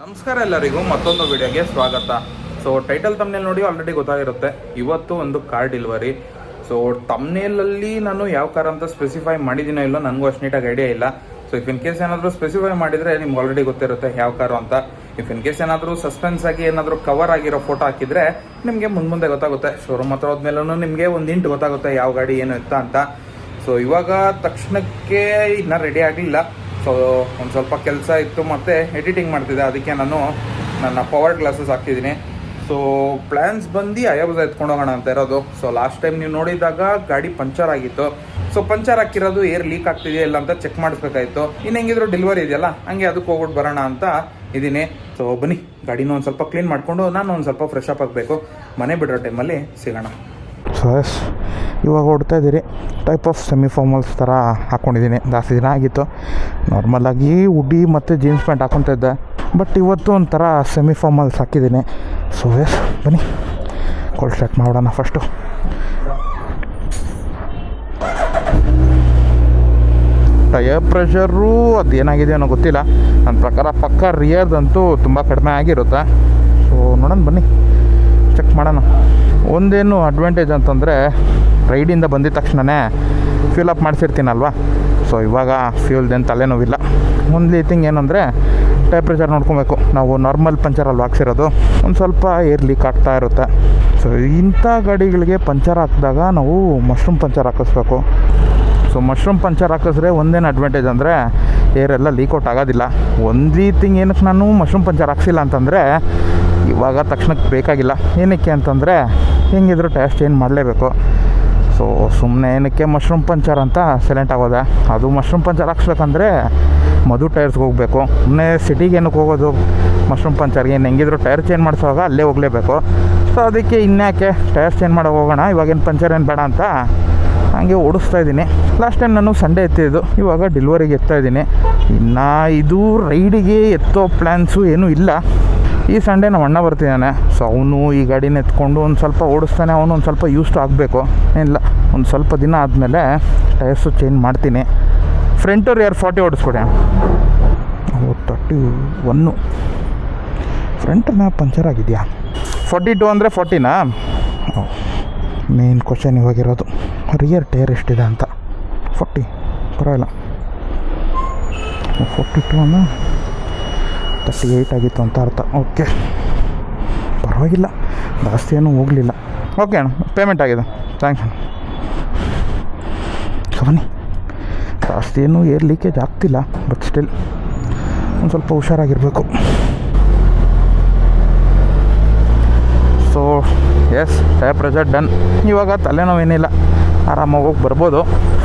ನಮಸ್ಕಾರ ಎಲ್ಲರಿಗೂ, ಮತ್ತೊಂದು ವಿಡಿಯೋಗೆ ಸ್ವಾಗತ. ಸೊ ಟೈಟಲ್ ತಮ್ನೇಲ್ ನೋಡಿ ಆಲ್ರೆಡಿ ಗೊತ್ತಾಗಿರುತ್ತೆ. ಇವತ್ತು ಒಂದು ಕಾರ್ ಡೆಲಿವರಿ ಸೊ ತಮ್ನೇಲಲ್ಲಿ ನಾನು ಯಾವ ಕಾರ್ ಅಂತ ಸ್ಪೆಸಿಫೈ ಮಾಡಿದ್ದೀನೋ ಇಲ್ಲೋ ನನಗೂ ಅಷ್ಟು ನೀಟಾಗಿ ಐಡಿಯಾ ಇಲ್ಲ. ಸೊ ಇಫ್ ಇನ್ ಕೇಸ್ ಏನಾದರೂ ಸ್ಪೆಸಿಫೈ ಮಾಡಿದರೆ ನಿಮ್ಗೆ ಆಲ್ರೆಡಿ ಗೊತ್ತಿರುತ್ತೆ ಯಾವ ಕಾರು ಅಂತ. ಇಫ್ ಇನ್ ಕೇಸ್ ಏನಾದರೂ ಸಸ್ಪೆನ್ಸ್ ಆಗಿ ಏನಾದರೂ ಕವರ್ ಆಗಿರೋ ಫೋಟೋ ಹಾಕಿದ್ರೆ ನಿಮಗೆ ಮುಂದೆ ಮುಂದೆ ಗೊತ್ತಾಗುತ್ತೆ. ಶೋರೂಮ್ ಹತ್ರ ಹೋದ್ಮೇಲೂ ನಿಮಗೆ ಒಂದು ಇಂಟು ಗೊತ್ತಾಗುತ್ತೆ ಯಾವ ಗಾಡಿ ಏನು ಇತ್ತ ಅಂತ. ಸೊ ಇವಾಗ ತಕ್ಷಣಕ್ಕೆ ಇನ್ನೂ ರೆಡಿ ಆಗಲಿಲ್ಲ. ಸೊ ಒಂದು ಸ್ವಲ್ಪ ಕೆಲಸ ಇತ್ತು ಮತ್ತು ಎಡಿಟಿಂಗ್ ಮಾಡ್ತಿದ್ದೆ. ಅದಕ್ಕೆ ನಾನು ನನ್ನ ಪವರ್ ಗ್ಲಾಸಸ್ ಹಾಕ್ತಿದ್ದೀನಿ. ಸೊ ಪ್ಲ್ಯಾನ್ಸ್ ಬಂದು ಅಯೋಬಸ ಎತ್ಕೊಂಡು ಹೋಗೋಣ ಅಂತ ಇರೋದು. ಸೊ ಲಾಸ್ಟ್ ಟೈಮ್ ನೀವು ನೋಡಿದಾಗ ಗಾಡಿ ಪಂಚರ್ ಆಗಿತ್ತು. ಸೊ ಪಂಚರ್ ಹಾಕಿರೋದು ಏರ್ ಲೀಕ್ ಆಗ್ತಿದೆಯಾ ಇಲ್ಲ ಅಂತ ಚೆಕ್ ಮಾಡಿಸ್ಬೇಕಾಯ್ತು. ಇನ್ನು ಹೆಂಗಿದ್ರು ಡೆಲಿವರಿ ಇದೆಯಲ್ಲ, ಹಂಗೆ ಅದಕ್ಕೆ ಹೋಗ್ಬಿಟ್ಟು ಬರೋಣ ಅಂತ ಇದ್ದೀನಿ. ಸೊ ಬನ್ನಿ, ಗಾಡಿನ ಒಂದು ಸ್ವಲ್ಪ ಕ್ಲೀನ್ ಮಾಡಿಕೊಂಡು ನಾನು ಒಂದು ಸ್ವಲ್ಪ ಫ್ರೆಶ್ ಅಪ್ ಆಗಬೇಕು. ಮನೆ ಬಿಡೋ ಟೈಮಲ್ಲಿ ಸಿಗೋಣ. ಸೊ ಎಸ್ ಇವಾಗ ಓಡ್ತಾ ಇದ್ದೀರಿ. ಟೈಪ್ ಆಫ್ ಸೆಮಿ ಫಾರ್ಮಲ್ಸ್ ಥರ ಹಾಕ್ಕೊಂಡಿದ್ದೀನಿ ಜಾಸ್ತಿ ದಿನ ಆಗಿತ್ತು. ನಾರ್ಮಲಾಗಿ ಉಡಿ ಮತ್ತು ಜೀನ್ಸ್ ಪ್ಯಾಂಟ್ ಹಾಕ್ಕೊತಾ ಇದ್ದೆ. ಬಟ್ ಇವತ್ತು ಒಂಥರ ಸೆಮಿ ಫಾರ್ಮಲ್ಸ್ ಹಾಕಿದ್ದೀನಿ. ಸೊ ಎಸ್ ಬನ್ನಿ. ಕೋಲ್ಡ್ ಸ್ಟಾರ್ಟ್ ಮಾಡೋಣ ಫಸ್ಟು ಟಯರ್ ಪ್ರೆಷರು ಅದೇನಾಗಿದೆ ಅನ್ನೋ ಗೊತ್ತಿಲ್ಲ. ನನ್ನ ಪ್ರಕಾರ ಪಕ್ಕ ರಿಯರ್ದಂತೂ ತುಂಬ ಕಡಿಮೆ ಆಗಿರುತ್ತೆ. ಸೊ ನೋಡೋಣ, ಬನ್ನಿ. ಚೆಕ್ ಮಾಡೋಣ. ಒಂದೇನು ಅಡ್ವಾಂಟೇಜ್ ಅಂತಂದರೆ ರೈಡಿಂದ ಬಂದಿದ ತಕ್ಷಣವೇ ಫ್ಯೂಲ್ ಅಪ್ ಮಾಡಿಸಿರ್ತೀನಲ್ವ? ಸೊ ಇವಾಗ ಫ್ಯೂಲ್ದೇನು ತಲೆನೋವಿಲ್ಲ. ಒಂದು ಥಿಂಗ್ ಏನಂದರೆ ಟೆಂಪ್ರೇಚರ್ ನೋಡ್ಕೊಬೇಕು. ನಾವು ನಾರ್ಮಲ್ ಪಂಚರಲ್ಲಿ ಹಾಕ್ಸಿರೋದು. ಒಂದು ಸ್ವಲ್ಪ ಏರ್ ಲೀಕ್ ಆಗ್ತಾ ಇರುತ್ತೆ. ಸೊ ಇಂಥ ಗಾಡಿಗಳಿಗೆ ಪಂಚರ್ ಹಾಕಿದಾಗ ನಾವು ಮಶ್ರೂಮ್ ಪಂಚರ್ ಹಾಕಿಸ್ಬೇಕು. ಸೊ ಮಶ್ರೂಮ್ ಪಂಚರ್ ಹಾಕಿಸ್ರೆ ಒಂದೇನು ಅಡ್ವಾಂಟೇಜ್ ಅಂದರೆ ಏರೆಲ್ಲ ಲೀಕೌಟ್ ಆಗೋದಿಲ್ಲ. ಒಂದು ಥಿಂಗ್ ಏನಕ್ಕೆ ನಾನು ಮಶ್ರೂಮ್ ಪಂಚರ್ ಹಾಕ್ಸಿಲ್ಲ ಅಂತಂದರೆ ಇವಾಗ ತಕ್ಷಣಕ್ಕೆ ಬೇಕಾಗಿಲ್ಲ. ಏನಕ್ಕೆ ಅಂತಂದರೆ ಹೆಂಗಿದ್ರು ಟೈರ್ ಚೇಂಜ್ ಮಾಡಲೇಬೇಕು. ಸೊ ಸುಮ್ಮನೆ ಏನಕ್ಕೆ ಮಶ್ರೂಮ್ ಪಂಚರ್ ಅಂತ ಸೈಲೆಂಟ್ ಆಗೋದೆ. ಅದು ಮಶ್ರೂಮ್ ಪಂಚರ್ ಹಾಕ್ಸ್ಬೇಕಂದ್ರೆ ಮಧು ಟೈರ್ಸ್ಗೆ ಹೋಗಬೇಕು. ಸುಮ್ಮನೆ ಸಿಟಿಗೆ ಏನಕ್ಕೆ ಹೋಗೋದು? ಮಶ್ರೂಮ್ ಪಂಚರ್ಗೆ ಏನು ಹೆಂಗಿದ್ರು ಟೈರ್ ಚೇಂಜ್ ಮಾಡಿಸುವಾಗ ಅಲ್ಲೇ ಹೋಗಲೇಬೇಕು. ಸೊ ಅದಕ್ಕೆ ಇನ್ಯಾಕೆ ಟೈರ್ ಚೇಂಜ್ ಮಾಡೋ ಹೋಗೋಣ? ಇವಾಗೇನು ಪಂಚರ್ ಏನು ಬೇಡ ಅಂತ ಹಾಗೆ ಓಡಿಸ್ತಾ ಇದ್ದೀನಿ. ಲಾಸ್ಟ್ ಟೈಮ್ ನಾನು ಸಂಡೇ ಎತ್ತಿದ್ದು. ಇವಾಗ ಡಿಲ್ವರಿಗೆ ಎತ್ತಾ ಇದ್ದೀನಿ. ಇನ್ನು ಇದು ರೈಡಿಗೆ ಎತ್ತೋ ಪ್ಲ್ಯಾನ್ಸು ಏನೂ ಇಲ್ಲ. ಈ ಸಂಡೇ ನಮ್ಮ ಅಣ್ಣ ಬರ್ತಿದ್ದಾನೆ. ಸೊ ಅವನು ಈ ಗಾಡಿನ ಎತ್ಕೊಂಡು ಒಂದು ಸ್ವಲ್ಪ ಓಡಿಸ್ತಾನೆ. ಅವನು ಒಂದು ಸ್ವಲ್ಪ ಯೂಸ್ಟು ಆಗಬೇಕು. ಏನಿಲ್ಲ ಒಂದು ಸ್ವಲ್ಪ ದಿನ ಆದಮೇಲೆ ಟೈರ್ಸು ಚೇಂಜ್ ಮಾಡ್ತೀನಿ. ಫ್ರಂಟು ರಿಯರ್ ಫಾರ್ಟಿ ಓಡಿಸ್ಕೊಡಿ. ತರ್ಟಿ ಒನ್ನು ಫ್ರಂಟನ್ನ ಪಂಚರ್ ಆಗಿದೆಯಾ? ಫಾರ್ಟಿ ಟು ಅಂದರೆ ಫಾರ್ಟಿನಾ ಮೇನ್ ಕ್ವಶನ್ ಇವಾಗಿರೋದು ರಿಯರ್ ಟೈರ್ ಎಷ್ಟಿದೆ ಅಂತ. ಫಾರ್ಟಿ ಪರವಾಗಿಲ್ಲ. ಫೋರ್ಟಿ ಟು ತರ್ಟಿ ಏಯ್ಟ್ ಆಗಿತ್ತು ಅಂತ ಅರ್ಥ. ಓಕೆ. ಪರವಾಗಿಲ್ಲ. ಜಾಸ್ತಿ ಏನೂ ಹೋಗಲಿಲ್ಲ. ಓಕೆ ಅಣ್ಣ ಪೇಮೆಂಟ್ ಆಗಿದೆ. ಥ್ಯಾಂಕ್ಸ್ ಅಣ್ಣ. ಬನ್ನಿ ಜಾಸ್ತಿ ಏನೂ ಏರ್ ಲೀಕೇಜ್ ಆಗ್ತಿಲ್ಲ ಬಟ್ ಸ್ಟಿಲ್ ಒಂದು ಸ್ವಲ್ಪ ಹುಷಾರಾಗಿರಬೇಕು. So yes tyre pressure done ಇವಾಗ ತಲೆನೋವೇನಿಲ್ಲ ಆರಾಮಾಗಿ ಹೋಗಿ ಬರ್ಬೋದು.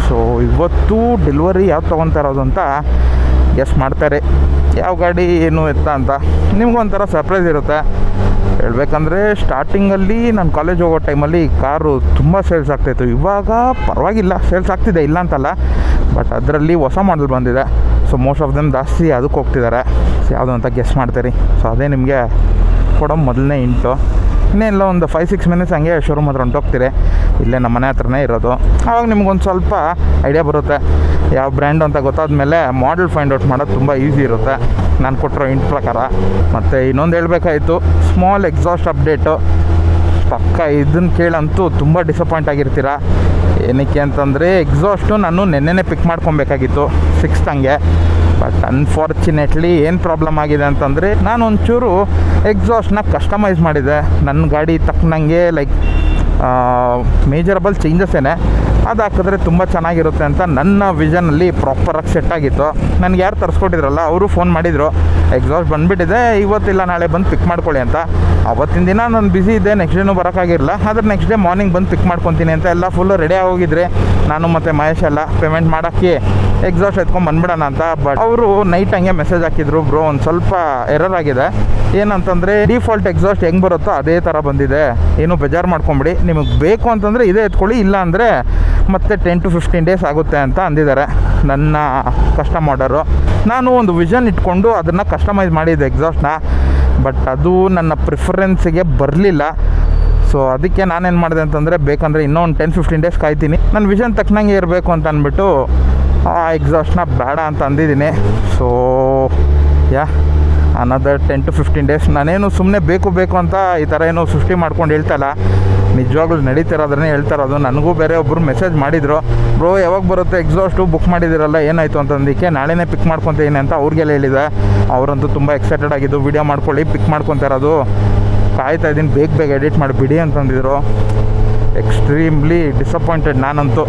ಸೊ ಇವತ್ತು ಡೆಲಿವರಿ ಯಾವ್ದು ತೊಗೊತಾ ಅಂತ ಗೆಸ್ ಮಾಡ್ತಾರೆ. ಯಾವ ಗಾಡಿ ಏನು ಎತ್ತ ಅಂತ. ನಿಮಗೊಂಥರ ಸರ್ಪ್ರೈಸ್ ಇರುತ್ತೆ. ಹೇಳ್ಬೇಕಂದ್ರೆ ಸ್ಟಾರ್ಟಿಂಗಲ್ಲಿ ನಾನು ಕಾಲೇಜ್ ಹೋಗೋ ಟೈಮಲ್ಲಿ ಕಾರು ತುಂಬ ಸೇಲ್ಸ್ ಆಗ್ತಾಯಿತ್ತು ಇವಾಗ ಪರವಾಗಿಲ್ಲ. ಸೇಲ್ಸ್ ಆಗ್ತಿದೆ, ಇಲ್ಲ ಅಂತಲ್ಲ. ಬಟ್ ಅದರಲ್ಲಿ ಹೊಸ ಮಾಡಲ್ ಬಂದಿದೆ. ಸೊ ಮೋಸ್ಟ್ ಆಫ್ ದಮ್ ಜಾಸ್ತಿ ಅದಕ್ಕೆ ಹೋಗ್ತಿದ್ದಾರೆ. ಯಾವುದು ಅಂತ ಗೆಸ್ ಮಾಡ್ತೀರಿ. ಸೊ ಅದೇ ನಿಮಗೆ ಕೊಡೋ ಮೊದಲನೇ ಇಂಟು ಇನ್ನೇನಿಲ್ಲ ಒಂದು ಫೈವ್ ಸಿಕ್ಸ್ ಮಿನಿಟ್ಸ್ ಹಂಗೆ ಶೋರೂಮ್ ಹತ್ರ ಹೊಂಟೋಗ್ತೀರಿ. ಇಲ್ಲೇ ನಮ್ಮ ಮನೆ ಹತ್ರನೇ ಇರೋದು. ಆವಾಗ ನಿಮ್ಗೊಂದು ಸ್ವಲ್ಪ ಐಡಿಯಾ ಬರುತ್ತೆ. ಯಾವ ಬ್ರ್ಯಾಂಡ್ ಅಂತ ಗೊತ್ತಾದ್ಮೇಲೆ ಮಾಡೆಲ್ ಫೈಂಡ್ ಔಟ್ ಮಾಡೋದು ತುಂಬ ಈಸಿ ಇರುತ್ತೆ. ನಾನು ಕೊಟ್ಟಿರೋ ಇಂಟ್ ಪ್ರಕಾರ. ಮತ್ತು ಇನ್ನೊಂದು ಹೇಳಬೇಕಾಯಿತು ಸ್ಮಾಲ್ ಎಕ್ಸಾಸ್ಟ್ ಅಪ್ಡೇಟು ಪಕ್ಕ ಇದನ್ನು ಕೇಳಂತೂ ತುಂಬ ಡಿಸಪಾಯಿಂಟ್ ಆಗಿರ್ತೀರ? ಏನಕ್ಕೆ ಅಂತಂದರೆ ಎಕ್ಸಾಸ್ಟು ನಾನು ನೆನ್ನೆನೇ ಪಿಕ್ ಮಾಡ್ಕೊಬೇಕಾಗಿತ್ತು ಸಿಕ್ಸ್ತ್ ಹಂಗೆ. ಬಟ್ ಅನ್ಫಾರ್ಚುನೇಟ್ಲಿ ಏನು ಪ್ರಾಬ್ಲಮ್ ಆಗಿದೆ ಅಂತಂದರೆ, ನಾನು ಒಂಚೂರು ಎಕ್ಸಾಸ್ಟ್ನ ಕಸ್ಟಮೈಸ್ ಮಾಡಿದೆ. ನನ್ನ ಗಾಡಿ ತಕ್ಕನಂಗೆ ಲೈಕ್ ಮೇಜರಬಲ್ ಚೇಂಜಸ್ ಏನೇ. ಅದು ಹಾಕಿದ್ರೆ ತುಂಬ ಚೆನ್ನಾಗಿರುತ್ತೆ ಅಂತ ನನ್ನ ವಿಷನಲ್ಲಿ ಪ್ರಾಪರಾಗಿ ಸೆಟ್ ಆಗಿತ್ತು. ನನಗೆ ಯಾರು ತರಿಸ್ಕೊಟ್ಟಿದ್ರಲ್ಲ, ಅವರು ಫೋನ್ ಮಾಡಿದರು ಎಕ್ಸಾಸ್ಟ್ ಬಂದುಬಿಟ್ಟಿದೆ, ಇವತ್ತಿಲ್ಲ, ನಾಳೆ ಬಂದು ಪಿಕ್ ಮಾಡ್ಕೊಳ್ಳಿ ಅಂತ. ಅವತ್ತಿನ ದಿನ ನಾನು ಬಿಸಿ ಇದ್ದೆ ನೆಕ್ಸ್ಟ್ ಡೇನು ಬರೋಕ್ಕಾಗಿರಲಿಲ್ಲ ಆದರೆ ನೆಕ್ಸ್ಟ್ ಡೇ ಮಾರ್ನಿಂಗ್ ಬಂದು ಪಿಕ್ ಮಾಡ್ಕೊತೀನಿ ಅಂತ ಎಲ್ಲ ಫುಲ್ಲು ರೆಡಿ ಆಗೋಗಿದ್ರೆ ನಾನು ಮತ್ತು ಮಹೇಶ್ ಎಲ್ಲ ಪೇಮೆಂಟ್ ಮಾಡೋಕ್ಕೆ ಎಕ್ಸಾಸ್ಟ್ ಎತ್ಕೊಂಡು ಬಂದ್ಬಿಡೋಣ ಅಂತ. ಬಟ್ ಅವರು ನೈಟ್ ಹಂಗೆ ಮೆಸೇಜ್ ಹಾಕಿದ್ರು ಬ್ರೋ ಒಂದು ಸ್ವಲ್ಪ ಎರರ್ ಆಗಿದೆ. ಏನಂತಂದರೆ ಡಿಫಾಲ್ಟ್ ಎಕ್ಸಾಸ್ಟ್ ಹೆಂಗೆ ಬರುತ್ತೋ ಅದೇ ಥರ ಬಂದಿದೆ. ಏನು ಬೇಜಾರು ಮಾಡ್ಕೊಂಬಿಡಿ. ನಿಮಗೆ ಬೇಕು ಅಂತಂದರೆ ಇದೇ ಎತ್ಕೊಳ್ಳಿ, ಇಲ್ಲ ಅಂದರೆ ಮತ್ತೆ ಟೆನ್ ಟು ಫಿಫ್ಟೀನ್ ಡೇಸ್ ಆಗುತ್ತೆ ಅಂತ ಅಂದಿದ್ದಾರೆ ನನ್ನ ಕಸ್ಟಮ್ ಆರ್ಡರು ನಾನು ಒಂದು ವಿಷನ್ ಇಟ್ಕೊಂಡು ಅದನ್ನು ಕಸ್ಟಮೈಸ್ ಮಾಡಿದ್ದೆ ಎಕ್ಸಾಸ್ಟ್ನ ಬಟ್ ಅದು ನನ್ನ ಪ್ರಿಫರೆನ್ಸಿಗೆ ಬರಲಿಲ್ಲ. ಸೊ ಅದಕ್ಕೆ ನಾನೇನು ಮಾಡಿದೆ ಅಂತಂದರೆ, ಬೇಕಂದರೆ ಇನ್ನೂ ಒಂದು ಟೆನ್ ಫಿಫ್ಟೀನ್ ಡೇಸ್ ಕಾಯ್ತೀನಿ. ನನ್ನ ವಿಷನ್ ತಕ್ಕನಂಗೆ ಇರಬೇಕು ಅಂತ ಅಂದ್ಬಿಟ್ಟು, ಆ ಎಕ್ಸಾಸ್ಟ್ನ ಬೇಡ ಅಂತ ಅಂದಿದ್ದೀನಿ. So yeah another ten to fifteen days ನಾನೇನು ಸುಮ್ಮನೆ ಬೇಕು ಬೇಕು ಅಂತ ಈ ಥರ ಏನು ಸೃಷ್ಟಿ ಮಾಡ್ಕೊಂಡು ಹೇಳ್ತಲ್ಲ ನಿಜವಾಗ್ಲೂ ನಡೀತಿರೋದ್ರೇ ಹೇಳ್ತಾರೆ ಅದು ನನಗೂ ಬೇರೆ ಒಬ್ಬರು ಮೆಸೇಜ್ ಮಾಡಿದರು, ಬ್ರೋ, ಯಾವಾಗ ಬರುತ್ತೆ? ಎಕ್ಸಾಸ್ಟು ಬುಕ್ ಮಾಡಿದಿರಲ್ಲ ಏನಾಯಿತು? ಅಂತಂದಕ್ಕೆ ನಾಳೆನೇ ಪಿಕ್ ಮಾಡ್ಕೊತೀನಿ ಅಂತ ಅವ್ರಿಗೆಲ್ಲ ಹೇಳಿದೆ. ಅವರಂತೂ ತುಂಬ ಎಕ್ಸೈಟೆಡ್ ಆಗಿದ್ದು ವೀಡಿಯೋ ಮಾಡ್ಕೊಳ್ಳಿ ಪಿಕ್ ಮಾಡ್ಕೊತಾ ಇರೋದು. ಕಾಯ್ತಾ ಇದ್ದೀನಿ, ಬೇಗ ಬೇಗ ಎಡಿಟ್ ಮಾಡಿಬಿಡಿ ಅಂತಂದಿದ್ರು ಎಕ್ಸ್ಟ್ರೀಮ್ಲಿ ಡಿಸಪಾಯಿಂಟೆಡ್ ನಾನಂತೂ.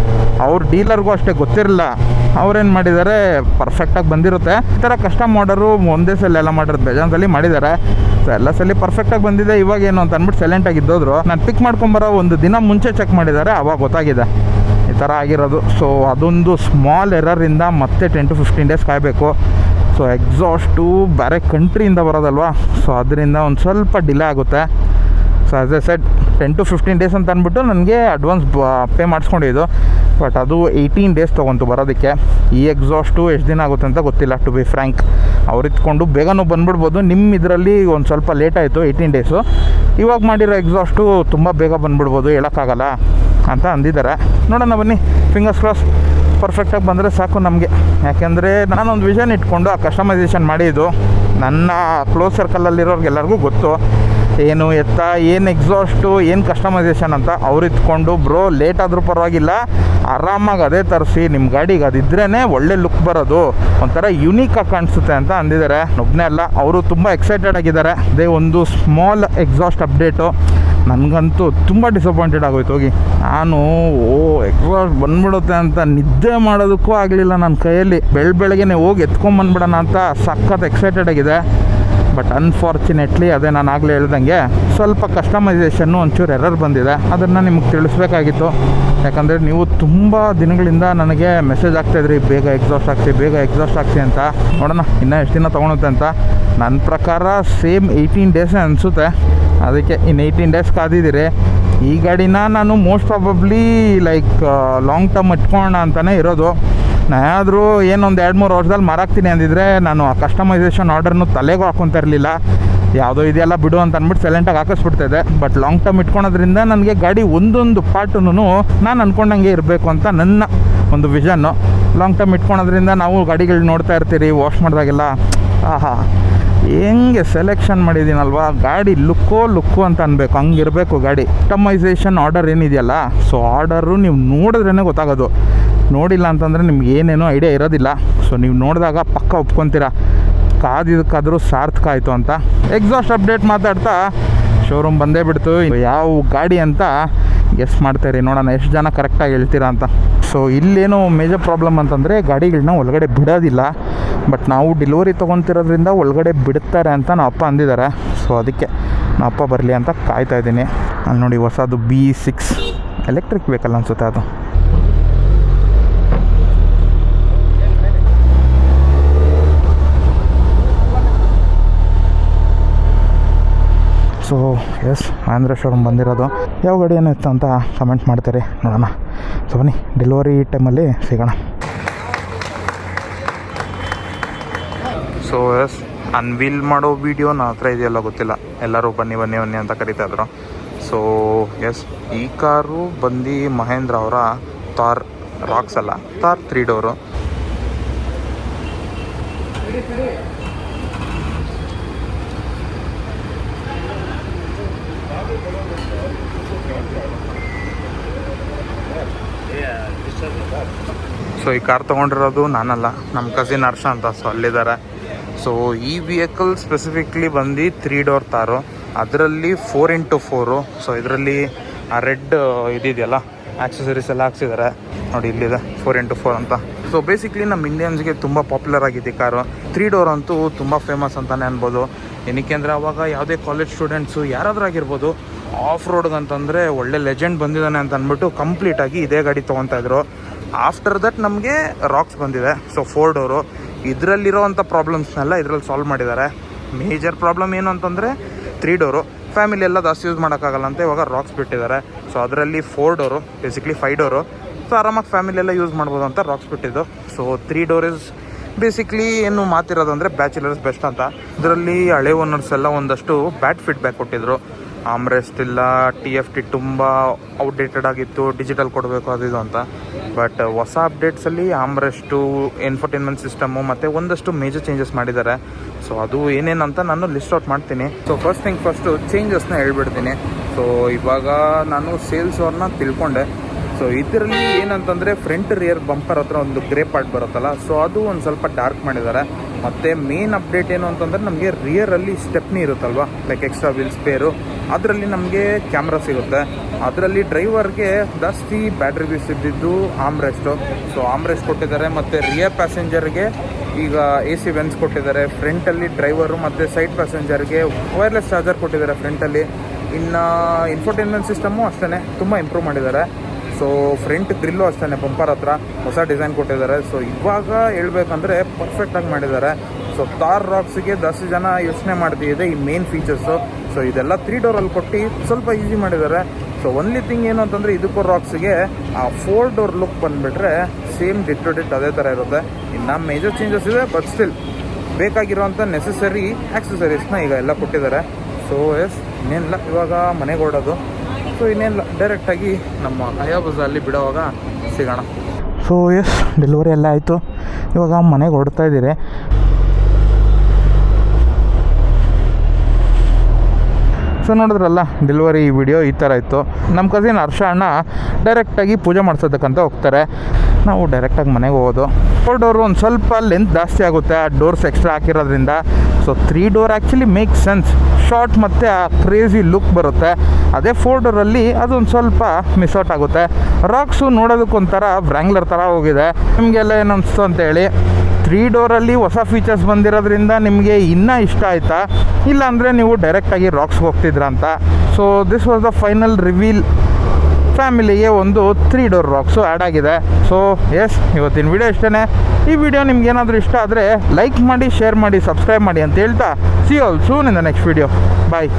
ಅವ್ರ ಡೀಲರ್ಗೂ ಅಷ್ಟೇ ಗೊತ್ತಿರಲಿಲ್ಲ. ಅವ್ರೇನು ಮಾಡಿದ್ದಾರೆ ಪರ್ಫೆಕ್ಟಾಗಿ ಬಂದಿರುತ್ತೆ. ಈ ಥರ ಕಸ್ಟಮ್ ಆರ್ಡರು ಒಂದೇ ಸಲ ಎಲ್ಲ ಮಾಡಿರೋದು ಬೇಜಾನ್ ಸಲ ಮಾಡಿದ್ದಾರೆ ಸೊ ಎಲ್ಲ ಸಲ ಪರ್ಫೆಕ್ಟಾಗಿ ಬಂದಿದೆ ಇವಾಗ ಏನು ಅಂತ ಅಂದ್ಬಿಟ್ಟು ಸೈಲೆಂಟಾಗಿ ಇದ್ದೋದ್ರು. ನಾನು ಪಿಕ್ ಮಾಡ್ಕೊಂಬರೋ ಒಂದು ದಿನ ಮುಂಚೆ ಚೆಕ್ ಮಾಡಿದ್ದಾರೆ ಅವಾಗ ಗೊತ್ತಾಗಿದೆ. ಈ ಥರ ಆಗಿರೋದು. ಸೊ ಅದೊಂದು ಸ್ಮಾಲ್ ಎರರಿಂದ ಮತ್ತೆ ಟೆನ್ ಟು ಫಿಫ್ಟೀನ್ ಡೇಸ್ ಕಾಯಬೇಕು. ಸೊ ಎಕ್ಸಾಸ್ಟು ಬೇರೆ ಕಂಟ್ರಿಯಿಂದ ಬರೋದಲ್ವಾ? ಸೊ ಅದರಿಂದ ಒಂದು ಸ್ವಲ್ಪ ಡಿಲೇ ಆಗುತ್ತೆ. So as a set ten to fifteen days ಅಂತ ಅಂದ್ಬಿಟ್ಟು ನನಗೆ ಅಡ್ವಾನ್ಸ್ ಪೇ ಮಾಡಿಸ್ಕೊಂಡಿದ್ದು. ಬಟ್ ಅದು ಏಯ್ಟೀನ್ ಡೇಸ್ ತೊಗೊಂತು ಬರೋದಕ್ಕೆ. ಈ ಎಕ್ಸಾಸ್ಟು ಎಷ್ಟು ದಿನ ಆಗುತ್ತೆ ಅಂತ ಗೊತ್ತಿಲ್ಲ ಟು ಬಿ ಫ್ರ್ಯಾಂಕ್ ಅವ್ರು ಇತ್ಕೊಂಡು ಬೇಗನೂ ಬಂದ್ಬಿಡ್ಬೋದು. ನಿಮ್ಮ ಇದರಲ್ಲಿ ಒಂದು ಸ್ವಲ್ಪ ಲೇಟ್ ಆಯಿತು ಏಯ್ಟೀನ್ ಡೇಸು ಇವಾಗ ಮಾಡಿರೋ ಎಕ್ಸಾಸ್ಟು ತುಂಬ ಬೇಗ ಬಂದ್ಬಿಡ್ಬೋದು, ಹೇಳೋಕ್ಕಾಗಲ್ಲ ಅಂತ ಅಂದಿದ್ದಾರೆ. ನೋಡೋಣ ಬನ್ನಿ ಫಿಂಗರ್ಸ್ ಕ್ರಾಸ್ ಪರ್ಫೆಕ್ಟಾಗಿ ಬಂದರೆ ಸಾಕು ನಮಗೆ. ಯಾಕೆಂದರೆ ನಾನೊಂದು ವಿಷನ್ ಇಟ್ಕೊಂಡು ಆ ಕಸ್ಟಮೈಸೇಷನ್ ಮಾಡಿದ್ದು. ನನ್ನ ಕ್ಲೋಸ್ ಸರ್ಕಲಲ್ಲಿರೋರಿಗೆಲ್ಲರಿಗೂ ಗೊತ್ತು. ಏನು ಎತ್ತ, ಏನು ಎಕ್ಸಾಸ್ಟು ಏನು ಕಸ್ಟಮೈಸೇಷನ್ ಅಂತ ಅವ್ರು ಇತ್ಕೊಂಡು ಬ್ರೋ ಲೇಟ್ ಆದರೂ ಪರವಾಗಿಲ್ಲ. ಆರಾಮಾಗಿ ಅದೇ ತರಿಸಿ ನಿಮ್ಮ ಗಾಡಿಗೆ ಅದಿದ್ರೇ ಒಳ್ಳೆ ಲುಕ್ ಬರೋದು. ಒಂಥರ ಯುನೀಕಾಗಿ ಕಾಣಿಸುತ್ತೆ ಅಂತ ಅಂದಿದ್ದಾರೆ. ಒಬ್ಬನೇ ಅಲ್ಲ, ಅವರು ತುಂಬ ಎಕ್ಸೈಟೆಡ್ ಆಗಿದ್ದಾರೆ. ಅದೇ ಒಂದು ಸ್ಮಾಲ್ ಎಕ್ಸಾಸ್ಟ್ ಅಪ್ಡೇಟು ನನಗಂತೂ ತುಂಬ ಡಿಸಪಾಯಿಂಟೆಡ್ ಆಗೋಯ್ತು. ಹೋಗಿ, ನಾನು, ಓ ಎಕ್ಸಾಸ್ಟ್ ಬಂದ್ಬಿಡುತ್ತೆ ಅಂತ ನಿದ್ದೆ ಮಾಡೋದಕ್ಕೂ ಆಗಲಿಲ್ಲ ನನ್ನ ಕೈಯಲ್ಲಿ. ಬೆಳ್ ಬೆಳಗ್ಗೆನೆ ಹೋಗಿ ಎತ್ಕೊಂಬಂದ್ಬಿಡೋಣ ಅಂತ ಸಖತ್ ಎಕ್ಸೈಟೆಡ್ ಆಗಿದೆ. ಬಟ್ ಅನ್ಫಾರ್ಚುನೇಟ್ಲಿ ಅದೇ ನಾನು ಆಗಲೇ ಹೇಳ್ದಂಗೆ ಸ್ವಲ್ಪ ಕಸ್ಟಮೈಸೇಷನ್ನು ಒಂಚೂರು ಎರರ್ ಬಂದಿದೆ. ಅದನ್ನು ನಿಮಗೆ ತಿಳಿಸ್ಬೇಕಾಗಿತ್ತು. ಯಾಕಂದರೆ ನೀವು ತುಂಬ ದಿನಗಳಿಂದ ನನಗೆ ಮೆಸೇಜ್ ಆಗ್ತಾಯಿದ್ರಿ ಬೇಗ ಎಕ್ಸಾಸ್ಟ್ ಆಗ್ತಿ ಬೇಗ ಎಕ್ಸಾಸ್ಟ್ ಆಗ್ತಿ ಅಂತ. ನೋಡೋಣ, ಇನ್ನೂ ಎಷ್ಟು ದಿನ ತೊಗೊಳುತ್ತೆ ಅಂತ. ನನ್ನ ಪ್ರಕಾರ ಸೇಮ್ ಏಯ್ಟೀನ್ ಡೇಸೇ ಅನಿಸುತ್ತೆ. ಅದಕ್ಕೆ ಇನ್ನು ಏಯ್ಟೀನ್ ಡೇಸ್ ಕಾದಿದ್ದೀರಿ. ಈ ಗಾಡಿನ ನಾನು most probably like long term ಇಟ್ಕೊಳ್ಳೋಣ ಅಂತಲೇ ಇರೋದು. ನಾನಾದರೂ ಏನೊಂದು ಎರಡು ಮೂರು ವರ್ಷದಲ್ಲಿ ಮಾರಾಕ್ತೀನಿ ಅಂದಿದ್ರೆ ನಾನು ಆ ಕಸ್ಟಮೈಸೇಷನ್ ಆರ್ಡರ್ನು ತಲೆಗೂ ಹಾಕೊತಾ ಇರಲಿಲ್ಲ. ಯಾವುದೋ ಇದೆಲ್ಲ ಬಿಡು ಅಂತ ಅಂದ್ಬಿಟ್ಟು ಸೈಲೆಂಟಾಗಿ ಹಾಕಿಸ್ಬಿಡ್ತಿದ್ದೆ. ಬಟ್ ಲಾಂಗ್ ಟರ್ಮ್ ಇಟ್ಕೊಳೋದ್ರಿಂದ ನನಗೆ ಗಾಡಿ ಒಂದೊಂದು ಪಾರ್ಟೂ ನಾನು ಅಂದ್ಕೊಂಡಂಗೆ ಇರಬೇಕು ಅಂತ ನನ್ನ ಒಂದು ವಿಷನ್ನು ಲಾಂಗ್ ಟರ್ಮ್ ಇಟ್ಕೊಳೋದ್ರಿಂದ ನಾವು ಗಾಡಿಗಳು ನೋಡ್ತಾ ಇರ್ತೀರಿ ವಾಶ್ ಮಾಡಿದಾಗೆಲ್ಲ, ಆಹಾ, ಹೆಂಗೆ ಸೆಲೆಕ್ಷನ್ ಮಾಡಿದ್ದೀನಲ್ವಾ ಗಾಡಿ ಲುಕ್ಕೋ ಲುಕ್ಕು ಅಂತ ಅನ್ಬೇಕು. ಹಂಗಿರಬೇಕು ಗಾಡಿ. ಕಸ್ಟಮೈಸೇಷನ್ ಆರ್ಡರ್ ಏನಿದೆಯಲ್ಲ ಸೊ ಆರ್ಡರು ನೀವು ನೋಡಿದ್ರೇ ಗೊತ್ತಾಗೋದು. ನೋಡಿಲ್ಲ ಅಂತಂದರೆ ನಿಮ್ಗೆ ಏನೇನೋ ಐಡಿಯಾ ಇರೋದಿಲ್ಲ. ಸೊ ನೀವು ನೋಡಿದಾಗ ಪಕ್ಕ ಒಪ್ಕೊತೀರಾ. ಕಾದಿದ್ದಕ್ಕಾದರೂ ಸಾರ್ಥಕ ಆಯಿತು ಅಂತ. ಎಕ್ಸಾಸ್ಟ್ ಅಪ್ಡೇಟ್ ಮಾತಾಡ್ತಾ ಶೋರೂಮ್ ಬಂದೇ ಬಿಡ್ತು. ಯಾವ ಗಾಡಿ ಅಂತ ಗೆಸ್ ಮಾಡ್ತಾರೆ ನೋಡೋಣ ಎಷ್ಟು ಜನ ಕರೆಕ್ಟಾಗಿ ಹೇಳ್ತೀರಾ ಅಂತ. ಸೊ ಇಲ್ಲೇನು ಮೇಜರ್ ಪ್ರಾಬ್ಲಮ್ ಅಂತಂದರೆ ಗಾಡಿಗಳನ್ನ ಒಳಗಡೆ ಬಿಡೋದಿಲ್ಲ. ಬಟ್ ನಾವು ಡೆಲಿವರಿ ತೊಗೊತಿರೋದ್ರಿಂದ ಒಳಗಡೆ ಬಿಡ್ತಾರೆ ಅಂತ ನಮ್ಮ ಅಪ್ಪ ಅಂದಿದ್ದಾರೆ. ಸೊ ಅದಕ್ಕೆ ನಮ್ಮ ಅಪ್ಪ ಬರಲಿ ಅಂತ ಕಾಯ್ತಾ ಇದ್ದೀನಿ. ಅಲ್ಲಿ ನೋಡಿ ಹೊಸದು ಬಿ ಸಿಕ್ಸ್ ಎಲೆಕ್ಟ್ರಿಕ್ ವೆಹಿಕಲ್ ಅನಿಸುತ್ತೆ ಅದು. ಸೊ ಎಸ್ ಮಹೇಂದ್ರ ಶೋರೂಮ್ ಬಂದಿರೋದು. ಯಾವ ಗಾಡಿ ಏನು ಇತ್ತು ಅಂತ ಕಮೆಂಟ್ ಮಾಡ್ತಾರೆ? ನೋಡೋಣ. ಸೊ, ಬನ್ನಿ ಡೆಲಿವರಿ ಟೈಮಲ್ಲಿ ಸಿಗೋಣ. ಸೊ ಎಸ್ ಅನ್ವೀಲ್ ಮಾಡೋ ವೀಡಿಯೋ ನನ್ನ ಹತ್ರ ಇದೆಯಲ್ಲ ಗೊತ್ತಿಲ್ಲ. ಎಲ್ಲರೂ ಬನ್ನಿ ಬನ್ನಿ ಬನ್ನಿ ಅಂತ ಕರಿತಾ ಇದ್ರು. ಸೊ ಎಸ್ ಈ ಕಾರು ಬಂದು ಮಹೇಂದ್ರ ಅವರ ಥಾರ್ ರಾಕ್ಸ್ ಅಲ್ಲ ತಾರ್ ತ್ರೀ ಡೋರು ಸೊ ಈ ಕಾರ್ ತೊಗೊಂಡಿರೋದು ನಾನಲ್ಲ. ನಮ್ಮ ಕಸಿನ್ ಹರ್ಷ ಅಂತ. ಸೊ ಅಲ್ಲಿದ್ದಾರೆ. ಸೊ ಈ ವೆಹಿಕಲ್ ಸ್ಪೆಸಿಫಿಕ್ಲಿ ಬಂದು ತ್ರೀ ಡೋರ್ ತಾರು ಅದರಲ್ಲಿ ಫೋರ್ ಇಂಟು ಫೋರು ಸೊ ಇದರಲ್ಲಿ ಆ ರೆಡ್ ಇದಿದೆಯಲ್ಲ? ಆಕ್ಸೆಸರೀಸ್ ಎಲ್ಲ ಹಾಕ್ಸಿದ್ದಾರೆ. ನೋಡಿ, ಇಲ್ಲಿದೆ. ಫೋರ್ ಇಂಟು ಫೋರ್ ಅಂತ. ಸೊ ಬೇಸಿಕ್ಲಿ ನಮ್ಮ ಇಂಡಿಯನ್ಸ್ಗೆ ತುಂಬ ಪಾಪ್ಯುಲರ್ ಆಗಿದೆ ಕಾರು ತ್ರೀ ಡೋರ್ ಅಂತೂ ತುಂಬ ಫೇಮಸ್ ಅಂತಲೇ ಅನ್ಬೋದು. ಏನಕ್ಕೆ ಅಂದರೆ ಅವಾಗ ಯಾವುದೇ ಕಾಲೇಜ್ ಸ್ಟೂಡೆಂಟ್ಸು ಯಾರಾದರೂ ಆಗಿರ್ಬೋದು ಆಫ್ ರೋಡ್ಗೆ ಅಂತಂದರೆ ಒಳ್ಳೆ ಲೆಜೆಂಡ್ ಬಂದಿದ್ದಾನೆ ಅಂತ ಅಂದ್ಬಿಟ್ಟು ಕಂಪ್ಲೀಟಾಗಿ ಇದೇ ಗಾಡಿ ತೊಗೊತಾ ಇದ್ರು. ಆಫ್ಟರ್ ದಟ್ ನಮಗೆ ರಾಕ್ಸ್ ಬಂದಿದೆ ಸೊ ಫೋರ್ ಡೋರು ಇದರಲ್ಲಿರೋವಂಥ ಪ್ರಾಬ್ಲಮ್ಸ್ನೆಲ್ಲ ಇದರಲ್ಲಿ ಸಾಲ್ವ್ ಮಾಡಿದ್ದಾರೆ. ಮೇಜರ್ ಪ್ರಾಬ್ಲಮ್ ಏನು ಅಂತಂದರೆ ತ್ರೀ ಡೋರು ಫ್ಯಾಮಿಲಿ ಎಲ್ಲ ಜಾಸ್ತಿ ಯೂಸ್ ಮಾಡೋಕ್ಕಾಗಲ್ಲ ಅಂತ ಇವಾಗ ರಾಕ್ಸ್ ಬಿಟ್ಟಿದ್ದಾರೆ. ಸೊ ಅದರಲ್ಲಿ four door basically five door so ಆರಾಮಾಗಿ ಫ್ಯಾಮಿಲಿ ಎಲ್ಲ ಯೂಸ್ ಮಾಡ್ಬೋದು ಅಂತ ರಾಕ್ಸ್ ಬಿಟ್ಟಿದ್ದು. So three door is basically ಏನು ಮಾತಿರೋದು ಅಂದರೆ ಬ್ಯಾಚುಲರ್ಸ್ ಬೆಸ್ಟ್ ಅಂತ. ಇದರಲ್ಲಿ ಹಳೆ ಓನರ್ಸ್ ಎಲ್ಲ ಒಂದಷ್ಟು ಬ್ಯಾಡ್ ಫೀಡ್ಬ್ಯಾಕ್ ಕೊಟ್ಟಿದ್ರು. ಆಮ್ರೆಸ್ಟ್ ಇಲ್ಲ ಟಿ ಎಫ್ ಟಿ ತುಂಬ ಔಟ್ಡೇಟೆಡ್ ಆಗಿತ್ತು ಡಿಜಿಟಲ್ ಕೊಡಬೇಕು ಅದು ಇದು ಅಂತ. ಬಟ್ ಹೊಸ ಅಪ್ಡೇಟ್ಸಲ್ಲಿ ಆಮ್ರೆಸ್ಟು ಎನ್ಫರ್ಟೈನ್ಮೆಂಟ್ ಸಿಸ್ಟಮು ಮತ್ತು ಒಂದಷ್ಟು ಮೇಜರ್ ಚೇಂಜಸ್ ಮಾಡಿದ್ದಾರೆ. ಸೊ ಅದು ಏನೇನಂತ ನಾನು ಲಿಸ್ಟ್ ಔಟ್ ಮಾಡ್ತೀನಿ. ಸೊ ಫಸ್ಟ್ ಥಿಂಗ್ ಫಸ್ಟು ಚೇಂಜಸ್ನ ಹೇಳ್ಬಿಡ್ತೀನಿ. ಸೊ ಇವಾಗ ನಾನು ಸೇಲ್ಸ್ ಅವ್ರನ್ನ ತಿಳ್ಕೊಂಡೆ. ಸೊ ಇದರಲ್ಲಿ ಏನಂತಂದರೆ ಫ್ರಂಟ್ ರಿಯರ್ ಬಂಪರ್ ಹತ್ರ ಒಂದು ಗ್ರೇ ಪಾರ್ಟ್ ಬರುತ್ತಲ್ಲ ಸೊ ಅದು ಒಂದು ಸ್ವಲ್ಪ ಡಾರ್ಕ್ ಮಾಡಿದ್ದಾರೆ. ಮತ್ತು ಮೇನ್ ಅಪ್ಡೇಟ್ ಏನು ಅಂತಂದರೆ ನಮಗೆ ರಿಯರಲ್ಲಿ ಸ್ಟೆಪ್ನಿ ಇರುತ್ತಲ್ವ? ಲೈಕ್ ಎಕ್ಸ್ಟ್ರಾ ವೀಲ್ ಸ್ಪೇರು ಅದರಲ್ಲಿ ನಮಗೆ ಕ್ಯಾಮ್ರಾ ಸಿಗುತ್ತೆ. ಅದರಲ್ಲಿ ಡ್ರೈವರ್ಗೆ ಜಾಸ್ತಿ ಬ್ಯಾಟ್ರಿ ಬೀಸ್ ಇದ್ದಿದ್ದು ಆಮ್ರೆಸ್ಟು ಸೊ ಆಮ್ರೆಸ್ಟ್ ಕೊಟ್ಟಿದ್ದಾರೆ ಮತ್ತು ರಿಯರ್ ಪ್ಯಾಸೆಂಜರ್ಗೆ ಈಗ ಎ ಸಿ ವೆನ್ಸ್ ಕೊಟ್ಟಿದ್ದಾರೆ. ಫ್ರಂಟಲ್ಲಿ ಡ್ರೈವರು ಮತ್ತು ಸೈಡ್ ಪ್ಯಾಸೆಂಜರ್ಗೆ ವೈರ್ಲೆಸ್ ಚಾರ್ಜರ್ ಕೊಟ್ಟಿದ್ದಾರೆ ಫ್ರಂಟಲ್ಲಿ ಇನ್ನು ಇನ್ಫೋಟೈನ್ಮೆಂಟ್ ಸಿಸ್ಟಮು ಅಷ್ಟೇ ತುಂಬ ಇಂಪ್ರೂವ್ ಮಾಡಿದ್ದಾರೆ. ಸೊ ಫ್ರಂಟ್ ಗ್ರಿಲ್ಲು ಅಷ್ಟೇ ಪಂಪರ್ ಹತ್ರ ಹೊಸ ಡಿಸೈನ್ ಕೊಟ್ಟಿದ್ದಾರೆ. ಸೊ ಇವಾಗ ಹೇಳ್ಬೇಕಂದ್ರೆ ಪರ್ಫೆಕ್ಟಾಗಿ ಮಾಡಿದ್ದಾರೆ. ಸೊ ತಾರ್ ರಾಕ್ಸ್ಗೆ ಜಾಸ್ತಿ ಜನ ಯೋಚನೆ ಮಾಡ್ತಿದೆ ಈ ಮೇನ್ ಫೀಚರ್ಸು ಸೊ ಇದೆಲ್ಲ ತ್ರೀ ಡೋರಲ್ಲಿ ಕೊಟ್ಟು ಸ್ವಲ್ಪ ಈಸಿ ಮಾಡಿದ್ದಾರೆ. ಸೊ ಒನ್ಲಿ ಥಿಂಗ್ ಏನು ಅಂತಂದರೆ ಇದಕ್ಕೂ ರಾಕ್ಸ್ಗೆ ಆ ಫೋರ್ ಡೋರ್ ಲುಕ್ ಬಂದುಬಿಟ್ರೆ ಸೇಮ್ ಡಿಟ್ ಅದೇ ಥರ ಇರುತ್ತೆ. ಇನ್ನು ಮೇಜರ್ ಚೇಂಜಸ್ ಇದೆ ಬಟ್ ಸ್ಟಿಲ್ ಬೇಕಾಗಿರೋಂಥ ನೆಸೆಸರಿ ಆ್ಯಕ್ಸಸರೀಸ್ನ ಈಗ ಎಲ್ಲ ಕೊಟ್ಟಿದ್ದಾರೆ. ಸೊ ಎಸ್ ಇನ್ನೇನಿಲ್ಲ ಇವಾಗ ಮನೆಗೆ ಹೊರಡೋದು. ಸೊ ಇನ್ನೇನು ಡೈರೆಕ್ಟಾಗಿ ನಮ್ಮ ಹಯಾಬಜಲ್ಲಿ ಬಿಡೋವಾಗ ಸಿಗೋಣ. ಸೊ ಎಸ್ ಡೆಲಿವರಿ ಎಲ್ಲ ಆಯಿತು. ಇವಾಗ ಮನೆಗೆ ಹೊಡ್ತಾ ಇದ್ದೀರಿ. ಸೊ ನೋಡಿದ್ರಲ್ಲ ಡೆಲಿವರಿ ವಿಡಿಯೋ ಈ ಥರ ಇತ್ತು. ನಮ್ಮ ಕಸಿನ್ ಹರ್ಷ ಅಣ್ಣ ಡೈರೆಕ್ಟಾಗಿ ಪೂಜೆ ಮಾಡಿಸೋದಕ್ಕಂತ ಹೋಗ್ತಾರೆ. ನಾವು ಡೈರೆಕ್ಟಾಗಿ ಮನೆಗೆ ಹೋಗೋದು. ಫೋರ್ ಡೋರು ಒಂದು ಸ್ವಲ್ಪ ಲೆಂತ್ ಜಾಸ್ತಿ ಆಗುತ್ತೆ. ಆ ಡೋರ್ಸ್ ಎಕ್ಸ್ಟ್ರಾ ಹಾಕಿರೋದ್ರಿಂದ. So three door actually make sense short ಮತ್ತು ಆ ಕ್ರೇಜಿ ಲುಕ್ ಬರುತ್ತೆ. ಅದೇ ಫೋರ್ ಡೋರಲ್ಲಿ ಅದೊಂದು ಸ್ವಲ್ಪ ಮಿಸ್ ಔಟ್ ಆಗುತ್ತೆ. ರಾಕ್ಸು ನೋಡೋದಕ್ಕೊಂಥರ ವ್ರ್ಯಾಂಗ್ಲರ್ ಥರ ಹೋಗಿದೆ. ನಿಮಗೆಲ್ಲ ಏನು ಅನಿಸ್ತು ಅಂತೇಳಿ ತ್ರೀ ಡೋರಲ್ಲಿ ಹೊಸ ಫೀಚರ್ಸ್ ಬಂದಿರೋದ್ರಿಂದ ನಿಮಗೆ ಇನ್ನೂ ಇಷ್ಟ ಆಯಿತಾ? ಇಲ್ಲಾಂದರೆ ನೀವು ಡೈರೆಕ್ಟಾಗಿ ರಾಕ್ಸ್ಗೆ ಹೋಗ್ತಿದ್ರ ಅಂತ? So this was the final reveal ಫ್ಯಾಮಿಲಿಗೆ ಒಂದು ತ್ರೀ ಡೋರ್ ರಾಕ್ಸು ಆ್ಯಡ್ ಆಗಿದೆ. ಸೊ ಎಸ್ ಇವತ್ತಿನ ವಿಡಿಯೋ ಇಷ್ಟೇ ಈ ವಿಡಿಯೋ ನಿಮ್ಗೆ ಏನಾದರೂ ಇಷ್ಟ ಆದರೆ ಲೈಕ್ ಮಾಡಿ ಶೇರ್ ಮಾಡಿ ಸಬ್ಸ್ಕ್ರೈಬ್ ಮಾಡಿ ಅಂತ ಹೇಳ್ತಾ. See all soon in the next video bye